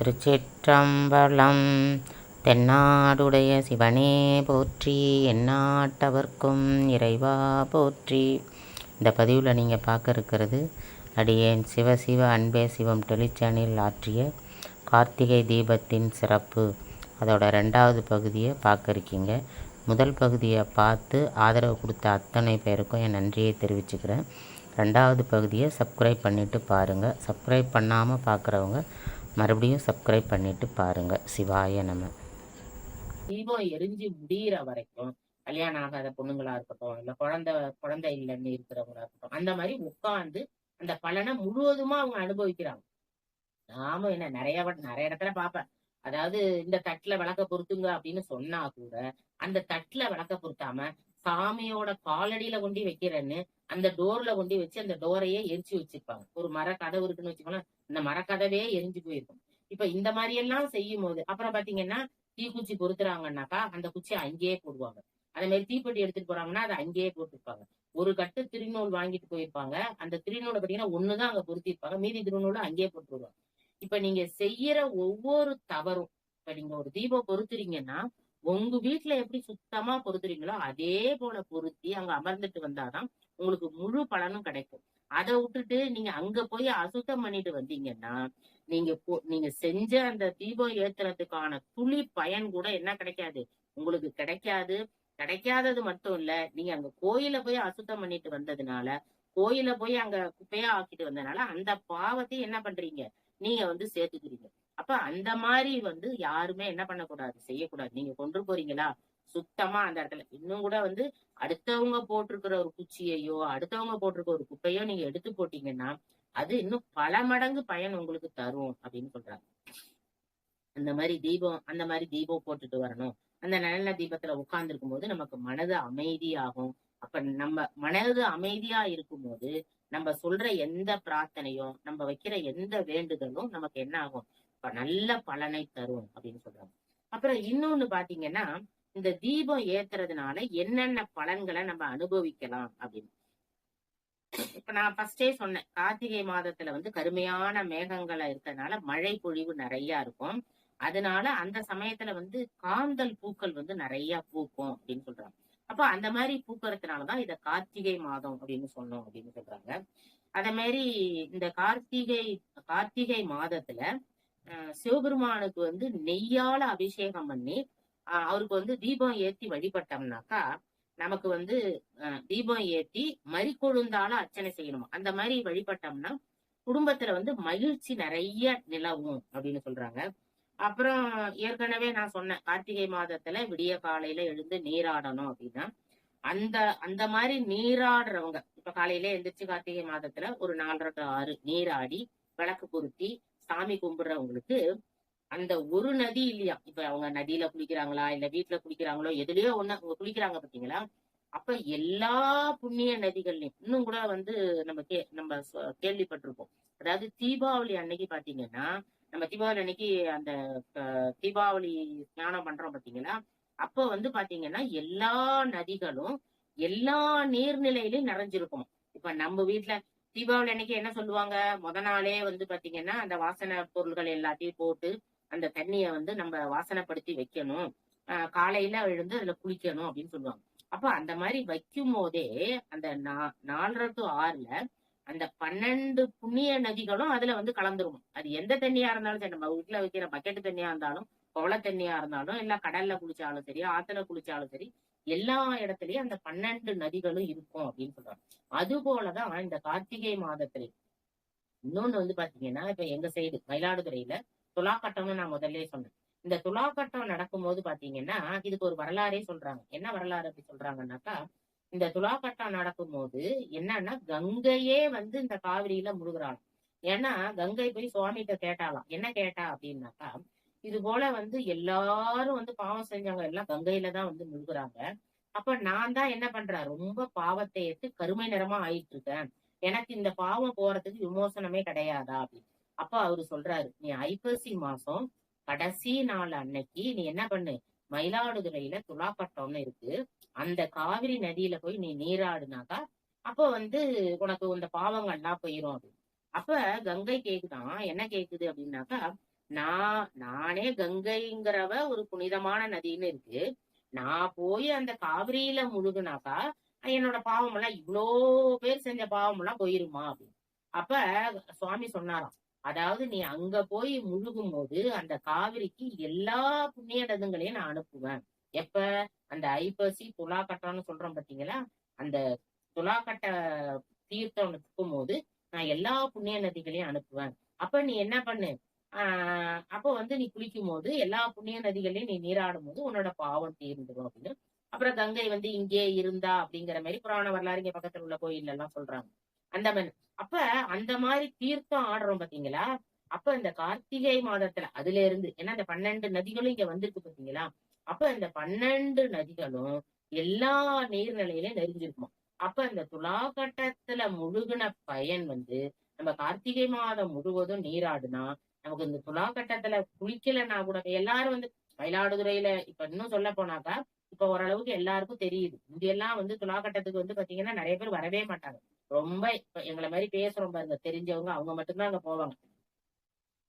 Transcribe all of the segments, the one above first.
திருச்சிற்றம்பலம். தென்னாடுடைய சிவனே போற்றி எந்நாட்டவர்க்கும் இறைவா போற்றி. இந்த பதிவில் நீங்கள் பார்க்க இருக்கிறது அடியேன் சிவ சிவ அன்பே சிவம் டெலிச்சேனில் ஆற்றிய கார்த்திகை தீபத்தின் சிறப்பு. அதோட ரெண்டாவது பகுதியை பார்க்க இருக்கீங்க. முதல் பகுதியை பார்த்து ஆதரவு கொடுத்த அத்தனை பேருக்கும் என் நன்றியை தெரிவிச்சுக்கிறேன். ரெண்டாவது பகுதியை சப்ஸ்கிரைப் பண்ணிவிட்டு பாருங்கள் சப்ஸ்கிரைப் பண்ணாமல் பார்க்குறவங்க மறுபடியும் சப்ஸ்கிரைப் பண்ணிவிட்டு பாருங்கள் சிவாய நம்ம தீபம் எரிஞ்சு முடியிற வரைக்கும் கல்யாணம் ஆகாத பொண்ணுங்களா இருக்கட்டும் இல்ல குழந்தை குழந்தை இல்லைன்னு இருக்கிறவங்களா இருக்கட்டும் அந்த மாதிரி உட்கார்ந்து அந்த பலனை முழுவதுமா அவங்க அனுபவிக்கிறாங்க. நாம என்ன நிறைய நிறைய இடத்துல பார்ப்பேன். அதாவது இந்த தட்டுல விளக்க பொருத்துங்க அப்படின்னு சொன்னா கூட அந்த தட்டுல விளக்க பொருத்தாம சாமியோட காலடியில கொண்டு வைக்கிறேன்னு அந்த டோர்ல கொண்டு வச்சு அந்த டோரையே எரிச்சு வச்சிருப்பாங்க. ஒரு மர கதவு இருக்குன்னு வச்சுக்கோங்களேன் அந்த மரக்கதவே எரிஞ்சு போயிருக்கும். இப்ப இந்த மாதிரி எல்லாம் செய்யும் போது அப்புறம் பாத்தீங்கன்னா தீக்குச்சி பொருத்துறாங்கன்னாக்கா அந்த குச்சியை அங்கேயே போடுவாங்க. அதே மாதிரி தீப்பெட்டி எடுத்துட்டு போறாங்கன்னா அதை அங்கேயே போட்டுருப்பாங்க. ஒரு கட்டு திருநூல் வாங்கிட்டு போயிருப்பாங்க. அந்த திருநூலை பாத்தீங்கன்னா ஒண்ணுதான் அங்க பொருத்திருப்பாங்க மீதி திருநூலை அங்கேயே போட்டுருவாங்க. இப்ப நீங்க செய்யற ஒவ்வொரு தவறும் இப்ப நீங்க ஒரு தீபம் பொருத்துறீங்கன்னா உங்க வீட்டுல எப்படி சுத்தமா பொருத்துறீங்களோ அதே போல பொருத்தி அங்க அமர்ந்துட்டு வந்தாதான் உங்களுக்கு முழு பலனும் கிடைக்கும். அதை விட்டுட்டு நீங்க அங்க போய் அசுத்தம் பண்ணிட்டு வந்தீங்கன்னா நீங்க போ- நீங்க செஞ்ச அந்த தீபம் ஏத்துறதுக்கான துளி பயன் கூட என்ன கிடைக்காது. உங்களுக்கு கிடைக்காது. கிடைக்காதது மட்டும் இல்ல நீங்க அங்க கோயில போய் அசுத்தம் பண்ணிட்டு வந்ததுனால கோயில போய் அங்க குப்பையா ஆக்கிட்டு வந்ததுனால அந்த பாவத்தை என்ன பண்றீங்க? நீங்க வந்து சேர்த்துக்கிறீங்க. அப்ப அந்த மாதிரி வந்து யாருமே என்ன பண்ணக்கூடாது? செய்யக்கூடாது. நீங்க கொண்டு போறீங்களா? சுத்தமா அந்த இடத்துல. இன்னும் கூட வந்து அடுத்தவங்க போட்டிருக்கிற ஒரு குச்சியையோ அடுத்தவங்க போட்டிருக்க ஒரு குப்பையோ நீங்க எடுத்து போட்டீங்கன்னா அது இன்னும் பல மடங்கு பயன் உங்களுக்கு தரும் அப்படின்னு சொல்றாங்க. அந்த மாதிரி தீபம் அந்த மாதிரி தீபம் போட்டுட்டு வரணும். அந்த நல்ல தீபத்துல உட்கார்ந்து இருக்கும்போது நமக்கு மனது அமைதியாகும். அப்ப நம்ம மனது அமைதியா இருக்கும்போது நம்ம சொல்ற எந்த பிரார்த்தனையும் நம்ம வைக்கிற எந்த வேண்டுதலும் நமக்கு என்ன ஆகும்? நல்ல பலனை தரும் அப்படின்னு சொல்றாங்க. அப்புறம் இன்னொன்னு பாத்தீங்கன்னா இந்த தீபம் ஏத்துறதுனால என்னென்ன பலன்களை நம்ம அனுபவிக்கலாம் அப்படின்னு. இப்ப நான் ஃபர்ஸ்டே சொன்னேன் கார்த்திகை மாதத்துல வந்து கருமையான மேகங்களா இருக்கறதுனால மழை பொழிவு நிறைய இருக்கும். அதனால அந்த சமயத்துல வந்து காந்தல் பூக்கள் வந்து நிறைய பூக்கும் அப்படின்னு சொல்றாங்க. அப்ப அந்த மாதிரி பூக்கிறதுனாலதான் இத கார்த்திகை மாதம் அப்படின்னு சொன்னோம் அப்படின்னு சொல்றாங்க. அதே மாதிரி இந்த கார்த்திகை கார்த்திகை மாதத்துல சிவபெருமானுக்கு வந்து நெய்யால அபிஷேகம் பண்ணி அவருக்கு வந்து தீபம் ஏத்தி வழிபட்டோம்னாக்கா நமக்கு வந்து தீபம் ஏத்தி மறிக்கொழுந்தால அர்ச்சனை செய்யணும்? அந்த மாதிரி வழிபட்டோம்னா குடும்பத்துல வந்து மகிழ்ச்சி நிறைய நிலவும் அப்படின்னு சொல்றாங்க. அப்புறம் ஏற்கனவே நான் சொன்னேன் கார்த்திகை மாதத்துல விடிய காலையில எழுந்து நீராடணும் அப்படின்னா அந்த அந்த மாதிரி நீராடுறவங்க இப்ப காலையில எந்திரிச்சு கார்த்திகை மாதத்துல ஒரு நாலரை ஆறு நீராடி விளக்கு பொருத்தி சாமி கும்பிடுறவங்களுக்கு அந்த ஒரு நதி இல்லையா? இப்ப அவங்க நதியில குளிக்கிறாங்களா? இல்ல வீட்டுல குளிக்கிறாங்களோ? எதுலயோ ஒண்ணு குளிக்கிறாங்க பாத்தீங்களா? அப்ப எல்லா புண்ணிய நதிகள்லயும் இன்னும் கூட வந்து நம்ம கே நம்ம கேள்விப்பட்டிருப்போம். அதாவது தீபாவளி அன்னைக்கு பாத்தீங்கன்னா நம்ம தீபாவளி அன்னைக்கு அந்த தீபாவளி ஸ்நானம் பண்றோம் பாத்தீங்களா? அப்ப வந்து பாத்தீங்கன்னா எல்லா நதிகளும் எல்லா நீர்நிலையிலையும் நிறைஞ்சிருக்கும். இப்ப நம்ம வீட்டுல தீபாவளி அன்னைக்கு என்ன சொல்லுவாங்க? முத நாளே வந்து பாத்தீங்கன்னா அந்த வாசனை பொருள்கள் எல்லாத்தையும் போட்டு அந்த தண்ணிய வந்து நம்ம வாசனைப்படுத்தி வைக்கணும். ஆஹ் காலையில எழுந்து அதுல குளிக்கணும் அப்படின்னு சொல்லுவாங்க. அப்ப அந்த மாதிரி வைக்கும் போதே அந்த நா- நாலரை டு ஆறுல அந்த பன்னெண்டு புண்ணிய நதிகளும் அதுல வந்து கலந்துரும். அது எந்த தண்ணியா இருந்தாலும் சரி நம்ம வீட்டுல வைக்கிற பக்கெட் தண்ணியா இருந்தாலும் குவளை தண்ணியா இருந்தாலும் இல்ல கடல்ல குளிச்சாலும் சரி ஆத்துல குளிச்சாலும் சரி எல்லா இடத்துலயும் அந்த பன்னெண்டு நதிகளும் இருக்கும் அப்படின்னு சொல்றாங்க. அது போலதான் இந்த கார்த்திகை மாதத்துல. இன்னொன்னு வந்து பாத்தீங்கன்னா இப்ப எங்க சைடு மயிலாடுதுறையில துலாக்கட்டம்னு நான் முதல்ல சொன்னேன். இந்த துலாக்கட்டம் நடக்கும்போது பாத்தீங்கன்னா இதுக்கு ஒரு வரலாறே சொல்றாங்க. என்ன வரலாறு அப்படி சொல்றாங்கன்னாக்கா இந்த துலாக்கட்டம் நடக்கும்போது என்னன்னா கங்கையே வந்து இந்த காவிரியில முழுகுறாங்க. ஏன்னா கங்கை போய் சுவாமிகிட்ட கேட்டாலாம். என்ன கேட்டா அப்படின்னாக்கா இது போல வந்து எல்லாரும் வந்து பாவம் செஞ்சவங்க எல்லாம் கங்கையில தான் வந்து முழுகுறாங்க. அப்ப நான் தான் என்ன பண்றேன்? ரொம்ப பாவத்தை எடுத்து கருமை நிறமா ஆயிட்டு இருக்கேன் எனக்கு இந்த பாவம் போறதுக்கு விமோசனமே கிடையாதா? அப்படின்னு. அப்ப அவரு சொல்றாரு நீ ஐப்பசி மாசம் கடைசி நாள் அன்னைக்கு நீ என்ன பண்ணு? மயிலாடுதுறையில துலாக்கட்டம்னு இருக்கு. அந்த காவிரி நதியில போய் நீ நீராடுனாக்கா அப்ப வந்து உனக்கு இந்த பாவங்கள்லாம் போயிரும். அப்படின்னு. அப்ப கங்கை கேக்குதான் என்ன கேக்குது அப்படின்னாக்கா நான் நானே கங்கைங்கிறவ ஒரு புனிதமான நதின்னு இருக்கு. நான் போய் அந்த காவிரியில முழுகுனாக்கா என்னோட பாவம் எல்லாம் இவ்வளோ பேர் செஞ்ச பாவம் எல்லாம் போயிருமா அப்படின்னு. அப்ப சுவாமி சொன்னாராம் அதாவது நீ அங்க போய் முழுகும் போது அந்த காவிரிக்கு எல்லா புண்ணிய நதுங்களையும் நான் அனுப்புவேன். எப்ப? அந்த ஐப்பசி துலாக்கட்டம்னு சொல்றோம் பாத்தீங்களா? அந்த துலாக்கட்ட தீர்த்தம் போது நான் எல்லா புண்ணிய நதிகளையும் அனுப்புவேன். அப்ப நீ என்ன பண்ணு? ஆஹ் அப்போ வந்து நீ குளிக்கும் போது எல்லா புண்ணிய நதிகளையும் நீ நீராடும் போது உன்னோட பாவம் தீர்ந்துடும் அப்படின்னு. அப்புறம் கங்கை வந்து இங்கே இருந்தா அப்படிங்கிற மாதிரி புராண வரலாறு இங்க பக்கத்துல உள்ள கோயில் எல்லாம் சொல்றாங்க. அந்த மாதிரி அப்ப அந்த மாதிரி தீர்த்தம் ஆடுறோம் பாத்தீங்களா? அப்ப இந்த கார்த்திகை மாதத்துல அதுல இருந்து ஏன்னா இந்த பன்னெண்டு நதிகளும் இங்க வந்திருக்கு பாத்தீங்களா? அப்ப இந்த பன்னெண்டு நதிகளும் எல்லா நீர்நிலையிலும் நெறிஞ்சிருக்குமா அப்ப இந்த துலாக்கட்டத்துல முழுகின பயன் வந்து நம்ம கார்த்திகை மாதம் முழுவதும் நீராடுனா நமக்கு இந்த துலாக்கட்டத்துல குளிக்கலைன்னா கூட எல்லாரும் வந்து மயிலாடுதுறையில இப்ப இன்னும் சொல்ல போனாக்கா இப்ப ஓரளவுக்கு எல்லாருக்கும் தெரியுது. முந்தியெல்லாம் வந்து துலாக்கட்டத்துக்கு வந்து பாத்தீங்கன்னா நிறைய பேர் வரவே மாட்டாங்க. ரொம்ப இப்ப எங்களை மாதிரி பேசுறோம் பாருங்க தெரிஞ்சவங்க அவங்க மட்டும்தான் அங்க போவாங்க.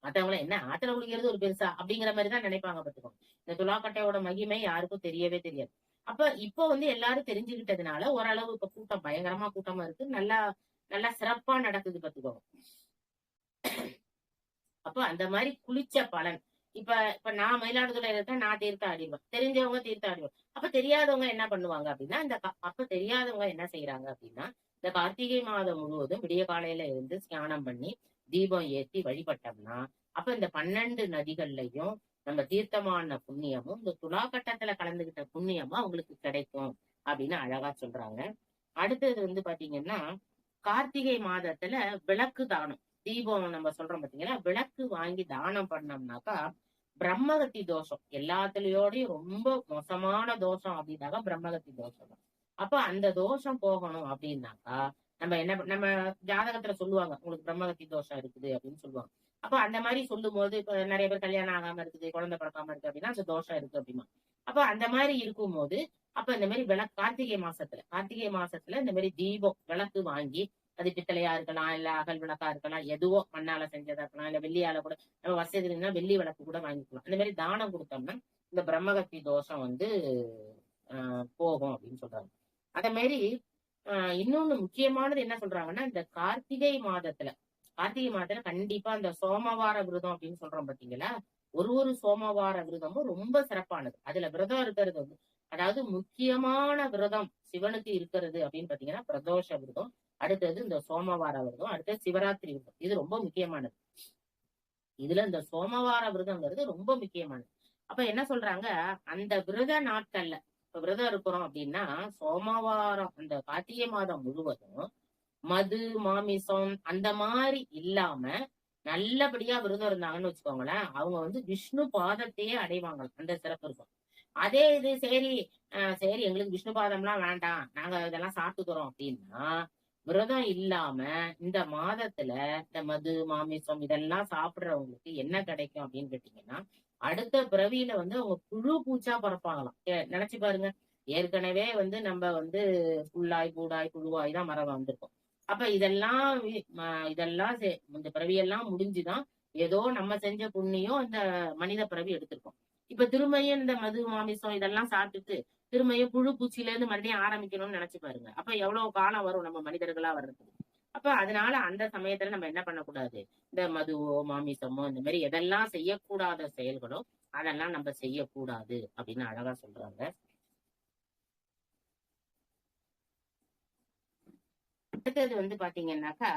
மத்தவங்கள என்ன ஆத்துல குளிக்கிறது ஒரு பெருசா அப்படிங்கிற மாதிரி தான் நினைப்பாங்க பாத்துக்கோங்க. இந்த துலாக்கட்டையோட மகிமை யாருக்கும் தெரியவே தெரியாது. அப்ப இப்போ வந்து எல்லாரும் தெரிஞ்சுக்கிட்டதுனால ஓரளவு இப்ப கூட்டம் பயங்கரமா கூட்டமா இருக்கு. நல்லா நல்லா சிறப்பா நடக்குது பாத்துக்கோங்க அப்போ அந்த மாதிரி குளிச்ச பலன். இப்ப இப்ப நான் மயிலாடுதுறையில இருக்கேன் நான் தீர்த்தம் ஆடிடுவேன் தெரிஞ்சவங்க தீர்த்தம் ஆடிடுவேன் அப்ப தெரியாதவங்க என்ன பண்ணுவாங்க அப்படின்னா இந்த அப்ப தெரியாதவங்க என்ன செய்யறாங்க அப்படின்னா இந்த கார்த்திகை மாதம் முழுவதும் விடிய காலையில இருந்து ஸ்நானம் பண்ணி தீபம் ஏத்தி வழிபட்டோம்னா அப்ப இந்த பன்னெண்டு நதிகள்லயும் நம்ம தீர்த்தமான புண்ணியமும் இந்த துலாக்கட்டத்துல கலந்துகிட்ட புண்ணியமும் அவங்களுக்கு கிடைக்கும் அப்படின்னு அழகா சொல்றாங்க. அடுத்தது வந்து பாத்தீங்கன்னா கார்த்திகை மாதத்துல விளக்கு தானம். தீபம் நம்ம சொல்றோம் பாத்தீங்களா? விளக்கு வாங்கி தானம் பண்ணோம்னாக்கா பிரம்மகத்தி தோஷம். எல்லாத்துலயோடயும் ரொம்ப மோசமான தோஷம் அப்படின்னாக்கா பிரம்மகத்தி தோஷம் தான். அப்ப அந்த தோஷம் போகணும் அப்படின்னாக்கா நம்ம என்ன நம்ம ஜாதகத்துல சொல்லுவாங்க உங்களுக்கு பிரம்மகத்தி தோஷம் இருக்குது அப்படின்னு சொல்லுவாங்க. அப்ப அந்த மாதிரி சொல்லும் போது இப்ப நிறைய பேர் கல்யாணம் ஆகாம இருக்குது குழந்தை பிறக்காம இருக்கு அப்படின்னா அந்த தோஷம் இருக்கு அப்படிமா அப்ப அந்த மாதிரி இருக்கும் போது அப்ப இந்த மாதிரி விளக்கு கார்த்திகை மாசத்துல கார்த்திகை மாசத்துல இந்த மாதிரி தீபம் விளக்கு வாங்கி அது பித்தளையா இருக்கலாம் இல்ல அகல் விளக்கா இருக்கலாம் எதுவோ மண்ணால செஞ்சதா இருக்கலாம் இல்ல வெள்ளியால கூட நம்ம வசதி இருந்தா வெள்ளி விளக்கு கூட வாங்கிக்கலாம். அந்த மாதிரி தானம் கொடுத்தோம்னா இந்த பிரம்மகத்தி தோஷம் வந்து ஆஹ் போகும் அப்படின்னு சொல்றாங்க. அதே மாதிரி ஆஹ் இன்னொன்னு முக்கியமானது என்ன சொல்றாங்கன்னா இந்த கார்த்திகை மாதத்துல கார்த்திகை மாதத்துல கண்டிப்பா அந்த சோமவார விரதம் அப்படின்னு சொல்றோம் பாத்தீங்களா? ஒரு ஒரு சோமவார விரதமும் ரொம்ப சிறப்பானது. அதுல விரதம் இருக்கிறது வந்து அதாவது முக்கியமான விரதம் சிவனுக்கு இருக்கிறது அப்படின்னு பாத்தீங்கன்னா பிரதோஷ விரதம் அடுத்தது இந்த சோமவார விரதம் அடுத்தது சிவராத்திரி விரதம். இது ரொம்ப முக்கியமானது. இதுல இந்த சோமவார விரதம்ங்கிறது ரொம்ப முக்கியமானது. அப்ப என்ன சொல்றாங்க? அந்த விரத நாட்கள்ல இப்ப விரதம் இருக்கிறோம் அப்படின்னா சோமவாரம் அந்த கார்த்திகை மாதம் முழுவதும் மது மாமிசம் அந்த மாதிரி இல்லாம நல்லபடியா விரதம் இருந்தாங்கன்னு வச்சுக்கோங்களேன் அவங்க வந்து விஷ்ணு பாதத்தையே அடைவாங்க அந்த சிறப்பு இருக்கும். அதே இது சரி சரி எங்களுக்கு விஷ்ணு பாதம்லாம் வேண்டாம் நாங்க இதெல்லாம் சாப்பிட்டுக்கிறோம் அப்படின்னா விரதம் இல்லாம இந்த மாதத்துல இந்த மது மாமிசம் இதெல்லாம் சாப்பிடுறவங்களுக்கு என்ன கிடைக்கும் அப்படின்னு கேட்டீங்கன்னா அடுத்த பிறவியில வந்து அவங்க புழு பூச்சா பறப்பாங்களாம். ஏ- நினைச்சு பாருங்க. ஏற்கனவே வந்து நம்ம வந்து புல்லாய் பூடாய் புழுவாய் தான் மரம் வந்திருக்கோம் அப்ப இதெல்லாம் இதெல்லாம் செ- இந்த பிறவியெல்லாம் முடிஞ்சுதான் ஏதோ நம்ம செஞ்ச புண்ணியம் இந்த மனித பிறவி எடுத்திருக்கோம். இப்ப திரும்பியும் இந்த மது மாமிசம் இதெல்லாம் சாப்பிட்டுட்டு திரும்பியும் புழு பூச்சியில இருந்து மறுபடியும் ஆரம்பிக்கணும்னு நினைச்சு பாருங்க. அப்ப எவ்வளவு காலம் வரும் நம்ம மனிதர்களா வர்றதுக்கு? அப்ப அதனால அந்த சமயத்துல நம்ம என்ன பண்ணக்கூடாது? இந்த மதுவோ மாமிசமோ இந்த மாதிரி எதெல்லாம் செய்யக்கூடாத செயல்களோ அதெல்லாம் நம்ம செய்யக்கூடாது அப்படின்னு அழகா சொல்றாங்க. அடுத்தது வந்து பாத்தீங்கன்னாக்கா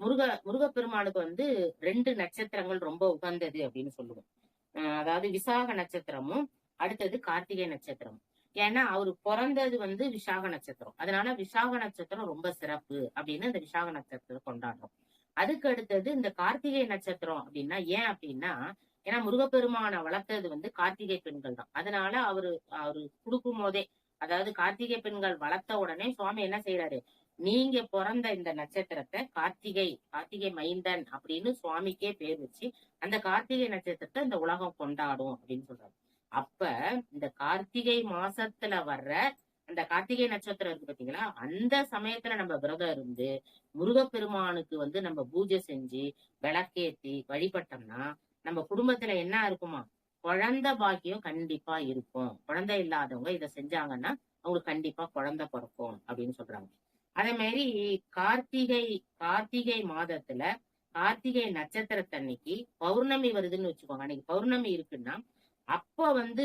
முருக முருகப்பெருமானுக்கு வந்து ரெண்டு நட்சத்திரங்கள் ரொம்ப உகந்தது அப்படின்னு சொல்லுவோம். அதாவது விசாக நட்சத்திரமும் அடுத்தது கார்த்திகை நட்சத்திரமும். ஏன்னா அவரு பிறந்தது வந்து விசாக நட்சத்திரம். அதனால விசாக நட்சத்திரம் ரொம்ப சிறப்பு அப்படின்னு இந்த விசாக நட்சத்திரம் கொண்டாடுறோம். அதுக்கு அடுத்தது இந்த கார்த்திகை நட்சத்திரம் அப்படின்னா ஏன் அப்படின்னா ஏன்னா முருகப்பெருமானை வளர்த்தது வந்து கார்த்திகை பெண்கள் தான். அதனால அவரு அவரு கொடுக்கும் போதே அதாவது கார்த்திகை பெண்கள் வளர்த்த உடனே சுவாமி என்ன செய்யறாரு நீங்க பிறந்த இந்த நட்சத்திரத்தை கார்த்திகை கார்த்திகை மைந்தன் அப்படின்னு சுவாமிக்கே பேர் வச்சு அந்த கார்த்திகை நட்சத்திரத்தை இந்த உலகம் கொண்டாடும் அப்படின்னு சொல்றாரு. அப்ப இந்த கார்த்திகை மாசத்துல வர்ற அந்த கார்த்திகை நட்சத்திரம் இருக்கு பாத்தீங்களா? அந்த சமயத்துல நம்ம விரதம் இருந்து முருகப்பெருமானுக்கு வந்து நம்ம பூஜை செஞ்சு விளக்கேத்தி வழிபட்டோம்னா நம்ம குடும்பத்துல என்ன இருக்குமா? குழந்தை பாக்கியம் கண்டிப்பா இருக்கும். குழந்தை இல்லாதவங்க இதை செஞ்சாங்கன்னா அவங்களுக்கு கண்டிப்பா குழந்தை பிறக்கும் அப்படின்னு சொல்றாங்க. அதே மாதிரி கார்த்திகை கார்த்திகை மாதத்துல கார்த்திகை நட்சத்திரத்தன்னைக்கு பௌர்ணமி வருதுன்னு வச்சுக்கோங்க. அன்னைக்கு பௌர்ணமி இருக்குன்னா அப்ப வந்து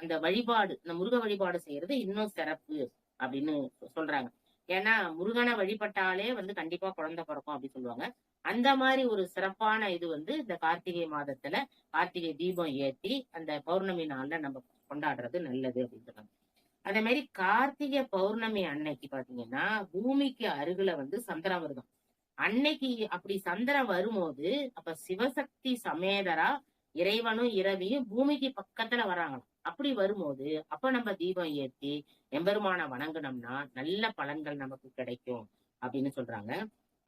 அந்த வழிபாடு இந்த முருக வழிபாடு செய்யறது இன்னும் சிறப்பு அப்படின்னு சொல்றாங்க. ஏன்னா முருகனை வழிபட்டாலே வந்து கண்டிப்பா குழந்தை பிறக்கும் அப்படின்னு சொல்லுவாங்க. அந்த மாதிரி ஒரு சிறப்பான இது வந்து இந்த கார்த்திகை மாதத்துல கார்த்திகை தீபம் ஏத்தி அந்த பௌர்ணமி நாள்ல நம்ம கொண்டாடுறது நல்லது அப்படின்னு சொல்லுவாங்க அதே மாதிரி கார்த்திகை பௌர்ணமி அன்னைக்கு பாத்தீங்கன்னா பூமிக்கு அருகுல வந்து சந்திரன் அன்னைக்கு அப்படி சந்திரன் வரும்போது அப்ப சிவசக்தி சமேதரா இறைவனும் இரவியும் பூமிக்கு பக்கத்துல வராங்களாம். அப்படி வரும்போது அப்ப நம்ம தீபம் ஏத்தி எம்பெருமான வணங்குனோம்னா நல்ல பலன்கள் நமக்கு கிடைக்கும் அப்படின்னு சொல்றாங்க.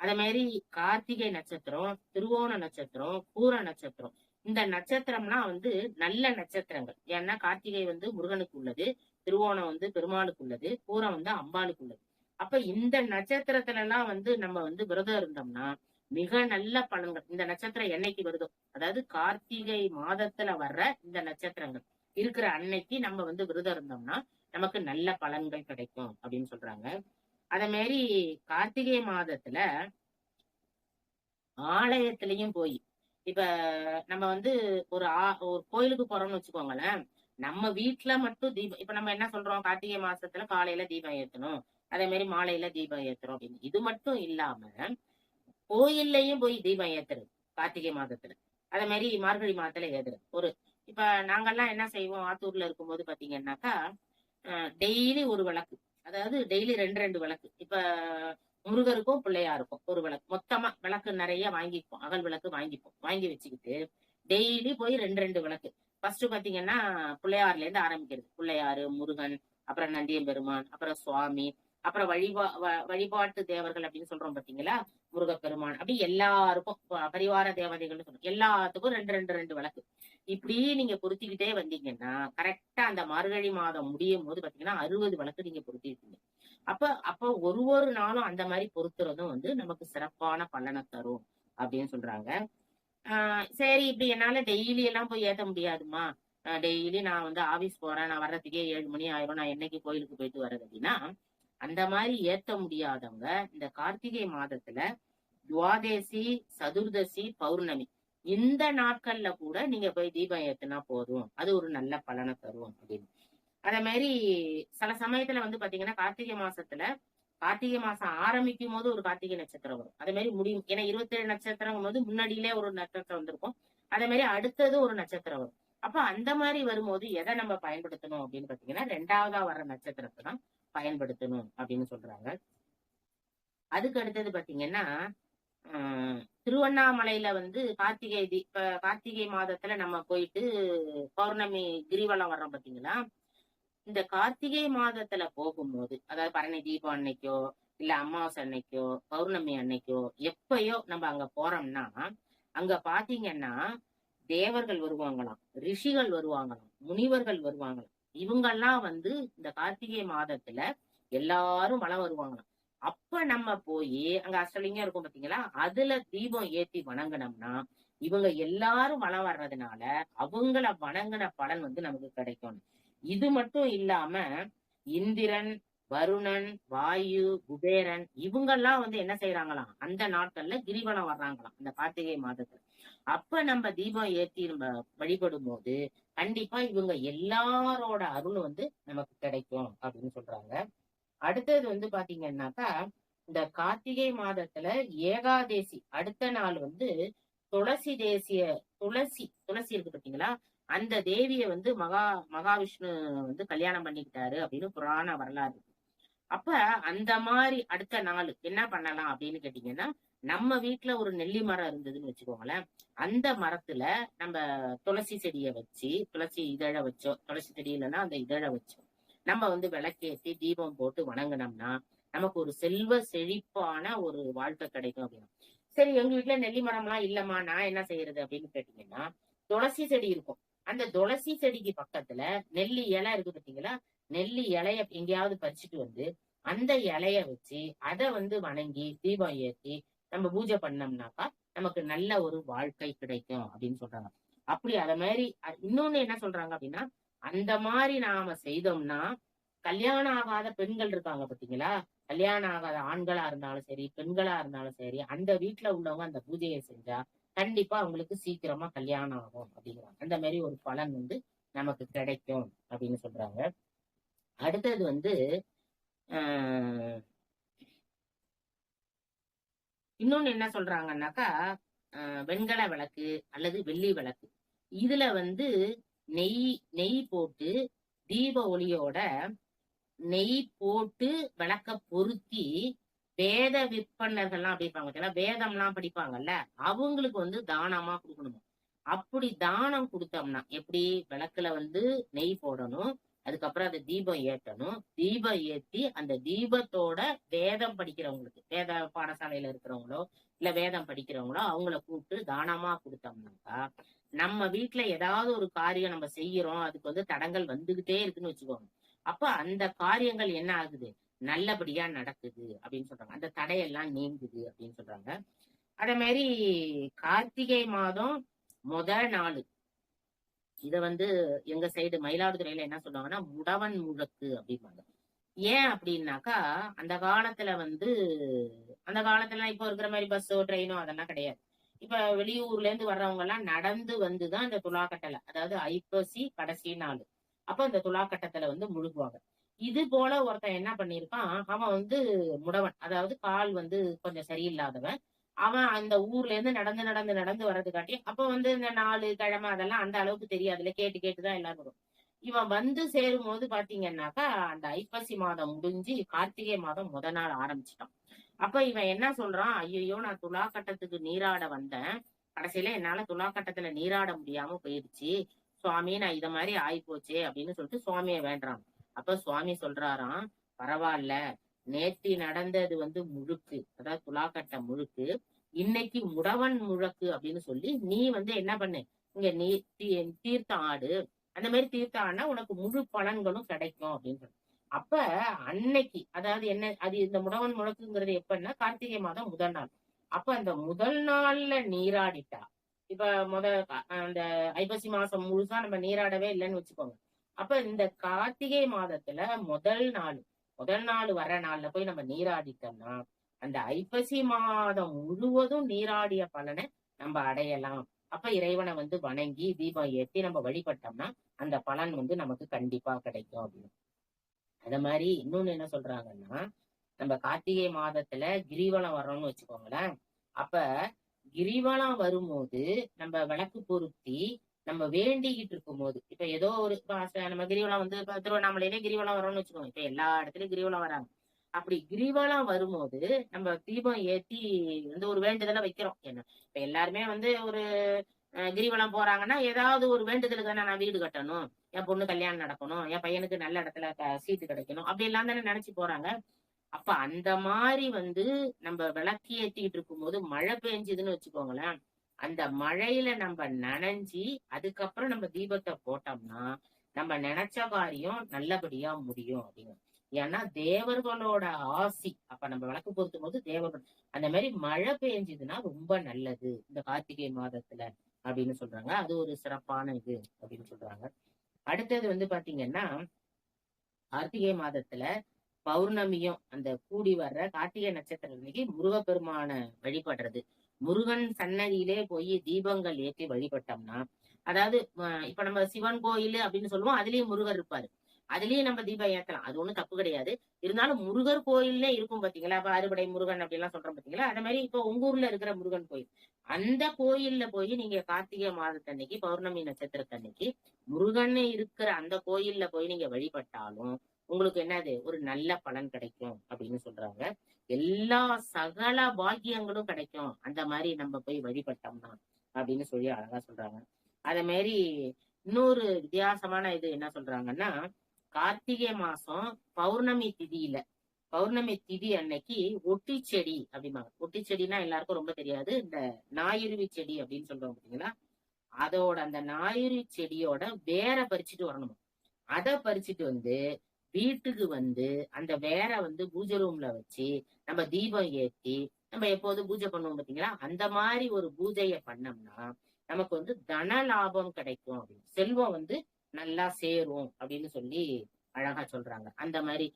அதே மாதிரி கார்த்திகை நட்சத்திரம் திருவோண நட்சத்திரம் பூர நட்சத்திரம். இந்த நட்சத்திரம்லாம் வந்து நல்ல நட்சத்திரங்கள். ஏன்னா கார்த்திகை வந்து முருகனுக்கு உள்ளது திருவோணம் வந்து பெருமாளுக்கு உள்ளது பூரம் வந்து அம்பாளுக்கு உள்ளது. அப்ப இந்த நட்சத்திரத்துல எல்லாம் வந்து நம்ம வந்து விரதம் இருந்தோம்னா மிக நல்ல பலன்கள். இந்த நட்சத்திரம் என்னைக்கு வருதோ அதாவது கார்த்திகை மாதத்துல வர்ற இந்த நட்சத்திரங்கள். இருக்கிற அன்னைக்கு நம்ம வந்து விரதம் இருந்தோம்னா நமக்கு நல்ல பலன்கள் கிடைக்கும் அப்படின்னு சொல்றாங்க. அதே மாதிரி கார்த்திகை மாதத்துல ஆலயத்திலையும் போய் இப்ப நம்ம வந்து ஒரு ஆ- ஒரு கோயிலுக்கு போறோம்னு வச்சுக்கோங்களேன். நம்ம வீட்டுல மட்டும் தீபம் இப்ப நம்ம என்ன சொல்றோம்? கார்த்திகை மாசத்துல காலையில தீபம் ஏத்தணும். அதே மாதிரி மாலையில தீபம் ஏத்துறோம் அப்படின்னு. இது மட்டும் இல்லாம கோயில்லையும் போய் தீபம் ஏத்துறது கார்த்திகை மாதத்துல. அதே மாதிரி மார்கழி மாதத்துல ஏத்துறது. ஒரு இப்ப நாங்கெல்லாம் என்ன செய்வோம்? ஆத்தூர்ல இருக்கும்போது பாத்தீங்கன்னாக்கா டெய்லி ஒரு விளக்கு அதாவது டெய்லி ரெண்டு ரெண்டு விளக்கு இப்ப முருகருக்கும் பிள்ளையாருக்கும் ஒரு விளக்கு மொத்தமா விளக்கு நிறைய வாங்கிப்போம். அகல் விளக்கு வாங்கிப்போம். வாங்கி வச்சுக்கிட்டு டெய்லி போய் ரெண்டு ரெண்டு விளக்கு ஃபர்ஸ்ட் பாத்தீங்கன்னா பிள்ளையார்ல இருந்து ஆரம்பிக்கிறது. பிள்ளையாரு முருகன் அப்புறம் நந்தியம்பெருமான் அப்புறம் சுவாமி அப்புறம் வழிபா வ- வழிபாட்டு தேவர்கள் அப்படின்னு சொல்றோம் பாத்தீங்களா? முருகப்பெருமான். அப்படி எல்லாருக்கும் பரிவார தேவதைகள்னு சொல்றோம். எல்லாத்துக்கும் ரெண்டு ரெண்டு ரெண்டு விளக்கு. இப்படி நீங்க பொருத்திக்கிட்டே வந்தீங்கன்னா கரெக்டா அந்த மார்கழி மாதம் முடியும் போது பாத்தீங்கன்னா அறுபது விளக்கு நீங்க பொருத்திருக்கீங்க அப்ப அப்ப ஒரு ஒரு நாளும் அந்த மாதிரி பொருத்துறதும் வந்து நமக்கு சிறப்பான பலனை தரும் அப்படின்னு சொல்றாங்க. ஆஹ் சரி இப்படி என்னால டெய்லி எல்லாம் போய் ஏத்த முடியாதுமா டெய்லி நான் வந்து ஆபீஸ் போறேன். நான் வர்றதுக்கே ஏழு மணி ஆயிரும். நான் என்னைக்கு கோயிலுக்கு போயிட்டு வர்றது அப்படின்னா அந்த மாதிரி ஏத்த முடியாதவங்க இந்த கார்த்திகை மாதத்துல துவாதேசி சதுர்தசி பௌர்ணமி இந்த நாட்கள்ல கூட நீங்க போய் தீபம் ஏத்துனா போதும். அது ஒரு நல்ல பலனை தரும் அப்படின்னு. அதே மாதிரி சில சமயத்துல வந்து பாத்தீங்கன்னா கார்த்திகை மாசத்துல கார்த்திகை மாசம் ஆரம்பிக்கும் போது ஒரு கார்த்திகை நட்சத்திரம் வரும். அதே மாதிரி முடியும். ஏன்னா இருபத்தேழு நட்சத்திரம் போது முன்னாடியிலே ஒரு நட்சத்திரம் வந்திருக்கும். அதே மாதிரி அடுத்தது ஒரு நட்சத்திரம் வரும். அப்ப அந்த மாதிரி வரும்போது எதை நம்ம பயன்படுத்தணும் அப்படின்னு பாத்தீங்கன்னா ரெண்டாவதா வர்ற நட்சத்திரத்தை தான் பயன்படுத்தணும் அப்படின்னு சொல்றாங்க. அதுக்கு அடுத்தது பாத்தீங்கன்னா ஆஹ் திருவண்ணாமலையில வந்து கார்த்திகை தீப கார்த்திகை மாதத்துல நம்ம போயிட்டு பௌர்ணமி கிரிவலம் வர்றோம் பாத்தீங்களா? இந்த கார்த்திகை மாதத்துல போகும்போது அதாவது பரணி தீபம் அன்னைக்கோ இல்ல அமாவாசை அன்னைக்கோ பௌர்ணமி அன்னைக்கோ எப்பயோ நம்ம அங்க போறோம்னா அங்க பாத்தீங்கன்னா தேவர்கள் வருவாங்களாம் ரிஷிகள் வருவாங்களாம் முனிவர்கள் வருவாங்களாம். இவங்கெல்லாம் வந்து இந்த கார்த்திகை மாதத்துல எல்லாரும் மழை வருவாங்களாம். அப்ப நம்ம போய் அங்க அஷ்டலிங்கம் இருக்கும் பாத்தீங்களா? அதுல தீபம் ஏத்தி வணங்கினோம்னா இவங்க எல்லாரும் மழை வர்றதுனால அவங்கள வணங்கின பலன் வந்து நமக்கு கிடைக்கும். இது மட்டும் இல்லாம இந்திரன் வருணன் வாயு குபேரன் இவங்கெல்லாம் வந்து என்ன செய்யறாங்களாம் அந்த நாட்கள்ல கிரிவலம் வர்றாங்களாம் அந்த கார்த்திகை மாதத்துல. அப்ப நம்ம தீபம் ஏத்தி நம்ம வழிபடும் போது கண்டிப்பா இவங்க எல்லாரோட அருள் வந்து நமக்கு கிடைக்கும் அப்படின்னு சொல்றாங்க. அடுத்தது வந்து பாத்தீங்கன்னாக்கா இந்த கார்த்திகை மாதத்துல ஏகாதேசி அடுத்த நாள் வந்து துளசி தேசிய துளசி துளசி இருக்கு பாத்தீங்களா? அந்த தேவிய வந்து மகா மகாவிஷ்ணு வந்து கல்யாணம் பண்ணிக்கிட்டாரு அப்படின்னு புராண வரலாறு அப்ப அந்த மாதிரி அடுத்த நாள் என்ன பண்ணலாம் அப்படின்னு கேட்டீங்கன்னா நம்ம வீட்டுல ஒரு நெல்லி மரம் இருந்ததுன்னு வச்சுக்கோங்களேன். அந்த மரத்துல நம்ம துளசி செடியை வச்சு துளசி இதழை வச்சோம் துளசி செடி இல்லைன்னா அந்த இதழ வச்சோம் நம்ம வந்து விளக்கேற்றி தீபம் போட்டு வணங்கினோம்னா நமக்கு ஒரு செல்வ செழிப்பான ஒரு வாழ்க்கை கிடைக்கும் அப்படின்னா. சரி எங்க வீட்டுல நெல்லி மரம்லாம் இல்லம்மா நான் என்ன செய்யறது அப்படின்னு கேட்டீங்கன்னா துளசி செடி இருக்கும். அந்த துளசி செடிக்கு பக்கத்துல நெல்லி இலை இருக்கு பாத்தீங்களா நெல்லி இலைய எங்கேயாவது பறிச்சுட்டு வந்து அந்த இலைய வச்சு அதை வந்து வணங்கி தீபம் ஏத்தி நம்ம பூஜை பண்ணோம்னாக்கா நமக்கு நல்ல ஒரு வாழ்க்கை கிடைக்கும் அப்படின்னு சொல்றாங்க. அப்படி அத மாதிரி இன்னொன்னு என்ன சொல்றாங்க அப்படின்னா அந்த மாதிரி நாம செய்தோம்னா கல்யாணம் ஆகாத பெண்கள் இருக்காங்க பாத்தீங்களா கல்யாணம் ஆகாத ஆண்களா இருந்தாலும் சரி பெண்களா இருந்தாலும் சரி அந்த வீட்டுல உள்ளவங்க அந்த பூஜையை செஞ்சா கண்டிப்பா அவங்களுக்கு சீக்கிரமா கல்யாணம் ஆகும் அப்படிங்கிறாங்க. அந்த மாதிரி ஒரு பலன் வந்து நமக்கு கிடைக்கும் அப்படின்னு சொல்றாங்க. அடுத்தது வந்து ஆஹ் இன்னொன்னு என்ன சொல்றாங்கன்னாக்கா வெண்கல விளக்கு அல்லது வெள்ளி விளக்கு. இதுல வந்து நெய் நெய் போட்டு தீப ஒளியோட நெய் போட்டு விளக்க பொருத்தி வேத விற்பனர்கள்லாம் அப்படி இருப்பாங்க வேதம்லாம் படிப்பாங்கல்ல அவங்களுக்கு வந்து தானமா கொடுக்கணுமா? அப்படி தானம் கொடுத்தோம்னா எப்படி விளக்குல வந்து நெய் போடணும்? அதுக்கப்புறம் அந்த தீபம் ஏற்றணும் தீபம் ஏத்தி அந்த தீபத்தோட வேதம் படிக்கிறவங்களுக்கு வேத பாடசாலையில இருக்கிறவங்களோ இல்ல வேதம் படிக்கிறவங்களோ அவங்கள கூப்பிட்டு தானமா கொடுத்தோம்னாக்கா நம்ம வீட்டுல ஏதாவது ஒரு காரியம் நம்ம செய்யறோம் அதுக்கு வந்து தடங்கள் வந்துகிட்டே இருக்குன்னு வச்சுக்கோங்க. அப்ப அந்த காரியங்கள் என்ன ஆகுது? நல்லபடியா நடக்குது அப்படின்னு சொல்றாங்க. அந்த தடையெல்லாம் நீங்குது அப்படின்னு சொல்றாங்க. அதே மாதிரி கார்த்திகை மாதம் முத நாள். இத வந்து எங்க சைடு மயிலாடுதுறையில என்ன சொல்லுவாங்கன்னா முடவன் முழக்கு அப்படிம்பாங்க. ஏன் அப்படின்னாக்கா அந்த காலத்துல வந்து அந்த காலத்துல இப்போ இருக்கிற மாதிரி பஸ்ஸோ ட்ரெயினோ அதெல்லாம் கிடையாது. இப்ப வெளியூர்ல இருந்து வர்றவங்க எல்லாம் நடந்து வந்துதான் இந்த துலாக்கட்டலை அதாவது ஐப்பசி கடைசி நாள் அப்ப இந்த துலாக்கட்டத்துல வந்து முழுகுவாங்க. இது போல ஒருத்தன் என்ன பண்ணிருக்கான் அவன் வந்து முடவன் அதாவது கால் வந்து கொஞ்சம் சரியில்லாதவன். அவன் அந்த ஊர்ல இருந்து நடந்து நடந்து நடந்து வர்றதுக்காட்டி அப்ப வந்து இந்த நாலு கிழமை அதெல்லாம் அந்த அளவுக்கு தெரியாதுல கேட்டு கேட்டுதான் எல்லாரும் வரும். இவன் வந்து சேரும் போது பாத்தீங்கன்னாக்கா அந்த ஐப்பசி மாதம் முடிஞ்சு கார்த்திகை மாதம் முத நாள் ஆரம்பிச்சிட்டான். அப்ப இவன் என்ன சொல்றான்? ஐயோ நான் துலா கட்டத்துக்கு நீராட வந்தேன். கடைசியில என்னால துலா கட்டத்துல நீராட முடியாம போயிடுச்சு. சுவாமி நான் இத மாதிரி ஆயி அப்படின்னு சொல்லிட்டு சுவாமியை வேண்டான் அப்ப சுவாமி சொல்றாராம் பரவாயில்ல. நேத்தி நடந்தது வந்து முழுக்கு அதாவது துலாக்கட்ட முழுக்கு. இன்னைக்கு முடவன் முழக்கு அப்படின்னு சொல்லி நீ வந்து என்ன பண்ணு? இங்க நீ தீ- தீர்த்தம் ஆடு அந்த மாதிரி தீர்த்தம் ஆனா உனக்கு முழு பலன்களும் கிடைக்கும் அப்படின்னு சொல்லி. அப்ப அன்னைக்கு அதாவது என்ன அது இந்த முடவன் முழக்குங்கிறது எப்பன்னா கார்த்திகை மாதம் முதல் நாள். அப்ப அந்த முதல் நாள்ல நீராடிட்டா இப்ப முத அந்த ஐப்பசி மாசம் முழுசா நம்ம நீராடவே இல்லைன்னு வச்சுக்கோங்க. அப்ப இந்த கார்த்திகை மாதத்துல முதல் நாள் முதல் நாள் வர நாள்ல போய் நம்ம நீராடிட்டோம்னா அந்த ஐப்பசி மாதம் முழுவதும் நீராடிய பலனை நம்ம அடையலாம். அப்ப இறைவனை வந்து வணங்கி தீபம் ஏற்றி நம்ம வழிபட்டோம்னா அந்த பலன் வந்து நமக்கு கண்டிப்பா கிடைக்கும் அப்படின்னு. அத மாதிரி இன்னொன்னு என்ன சொல்றாங்கன்னா நம்ம கார்த்திகை மாதத்துல கிரிவலம் வர்றோம்னு வச்சுக்கோங்களேன். அப்ப கிரிவலம் வரும்போது நம்ம விளக்கு பொருத்தி நம்ம வேண்டிக்கிட்டு இருக்கும் போது இப்ப ஏதோ ஒரு நம்ம கிரிவலம் வந்து இப்ப திருவண்ணாமலையிலே கிரிவலம் வரோம்னு வச்சுக்கோங்க. இப்ப எல்லா இடத்துலயும் கிரிவலம் வராங்க. அப்படி கிரிவலம் வரும்போது நம்ம தீபம் ஏத்தி வந்து ஒரு வேண்டுதலை வைக்கிறோம். என்ன? இப்ப எல்லாருமே வந்து ஒரு கிரிவலம் போறாங்கன்னா ஏதாவது ஒரு வேண்டுதலுக்கு தானே நான் வீடு கட்டணும். என் பொண்ணு கல்யாணம் நடக்கணும். என் பையனுக்கு நல்ல இடத்துல சீட்டு கிடைக்கணும். அப்படி எல்லாம் தானே நினைச்சு போறாங்க. அப்ப அந்த மாதிரி வந்து நம்ம விளக்கு ஏத்திட்டு இருக்கும்போது மழை பெஞ்சுதுன்னு வச்சுக்கோங்களேன். அந்த மழையில நம்ம நனைஞ்சி அதுக்கப்புறம் நம்ம தீபத்தை போட்டோம்னா நம்ம நினைச்ச காரியம் நல்லபடியா முடியும் அப்படின்னு. ஏன்னா தேவர்களோட ஆசி அப்ப நம்ம விளக்கு பொருத்தும் போது தேவர்கள் அந்த மாதிரி மழை பெஞ்சதுன்னா ரொம்ப நல்லது இந்த கார்த்திகை மாதத்துல அப்படின்னு சொல்றாங்க. அது ஒரு சிறப்பான இது அப்படின்னு சொல்றாங்க. அடுத்தது வந்து பாத்தீங்கன்னா கார்த்திகை மாதத்துல பௌர்ணமியும் அந்த கூடி வர்ற கார்த்திகை நட்சத்திரம் முருகப்பெருமான வழிபடுறது. முருகன் சன்னதியிலே போய் தீபங்கள் ஏற்றி வழிபட்டோம்னா அதாவது இப்ப நம்ம சிவன் கோயில் அப்படின்னு சொல்லுவோம் அதுலயும் முருகர் இருப்பாரு. அதுலயும் நம்ம தீபம் ஏத்தலாம். அது ஒண்ணும் தப்பு கிடையாது. இருந்தாலும் முருகர் கோயில்ல இருக்கும் பாத்தீங்களா? அப்ப அறுபடை முருகன் அப்படிலாம் சொல்றோம் பாத்தீங்களா? அதே மாதிரி இப்ப உங்க ஊர்ல இருக்கிற முருகன் கோயில். அந்த கோயில்ல போய் நீங்க கார்த்திகை மாதத்தன்னைக்கு பௌர்ணமி நட்சத்திரத்தன்னைக்கு முருகன் இருக்கிற அந்த கோயில்ல போய் நீங்க வழிபட்டாலும் உங்களுக்கு என்னது? ஒரு நல்ல பலன் கிடைக்கும் அப்படின்னு சொல்றாங்க. எல்லா சகல பாக்கியங்களும் கிடைக்கும். அந்த மாதிரி நம்ம போய் வழிபட்டோம்னா அப்படின்னு சொல்லி அழகா சொல்றாங்க. அதே மாதிரி இன்னொரு வித்தியாசமான இது என்ன சொல்றாங்கன்னா கார்த்திகை மாசம் பௌர்ணமி திதியில பௌர்ணமி திதி அன்னைக்கு ஒட்டி செடி அப்படிம்பாங்க. ஒட்டி செடினா எல்லாருக்கும் ரொம்ப தெரியாது. இந்த ஞாயிறுவி செடி அப்படின்னு சொல்றோம் பார்த்தீங்களா அதோட அந்த ஞாயிறு செடியோட வேற பறிச்சுட்டு வரணும்? அதை பறிச்சுட்டு வந்து வீட்டுக்கு வந்து அந்த வேரை வந்து பூஜை ரூம்ல வச்சு நம்ம தீபம் ஏற்றி நம்ம எப்போதும் பூஜை பண்ணுவோம் பாத்தீங்களா அந்த மாதிரி ஒரு பூஜையை பண்ணோம்னா நமக்கு வந்து தன லாபம் கிடைக்கும் அப்படின்னு. செல்வம் வந்து நல்லா சேரும் அப்படின்னு சொல்லி அழகா சொல்றாங்க. அந்த மாதிரி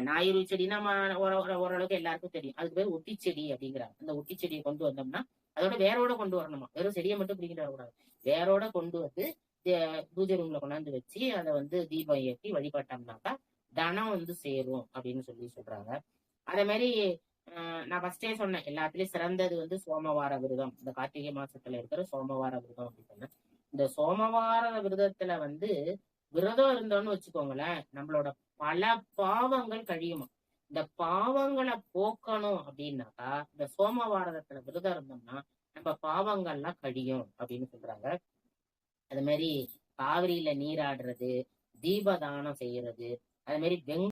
ஞாயிறு செடினா ம- ஓரளவுக்கு எல்லாருக்கும் தெரியும். அதுக்கு பேர் ஒட்டி செடி அப்படிங்கிறாங்க. அந்த ஒட்டி செடியை கொண்டு வந்தோம்னா அதோட வேரோட கொண்டு வரணுமா? வெறும் செடியை மட்டும் பிடிக்கிட்டு வரக்கூடாது. வேரோட கொண்டு வந்து பூஜை ரூம்ல கொண்டாந்து வச்சு அதை வந்து தீபம் ஏற்றி வழிபட்டோம்னாக்கா தனம் வந்து சேரும் அப்படின்னு சொல்லி சொல்றாங்க. அதே மாதிரி நான் ஃபர்ஸ்டே சொன்னேன் எல்லாத்துலயும் சிறந்தது வந்து சோமவார விரதம். இந்த கார்த்திகை மாசத்துல இருக்கிற சோமவார விரதம் அப்படின்னு சொன்னேன். இந்த சோமவார விரதத்துல வந்து விரதம் இருந்தோம்னு வச்சுக்கோங்களேன் நம்மளோட பல பாவங்கள் கழியுமா? இந்த பாவங்களை போக்கணும் அப்படின்னாக்கா இந்த சோமவாரதத்துல விரதம் இருந்தோம்னா நம்ம பாவங்கள்லாம் கழியும் அப்படின்னு சொல்றாங்க. அது மாதிரி காவிரியில நீராடுறது தீபதானம் செய்யறது அது மாதிரி வெங்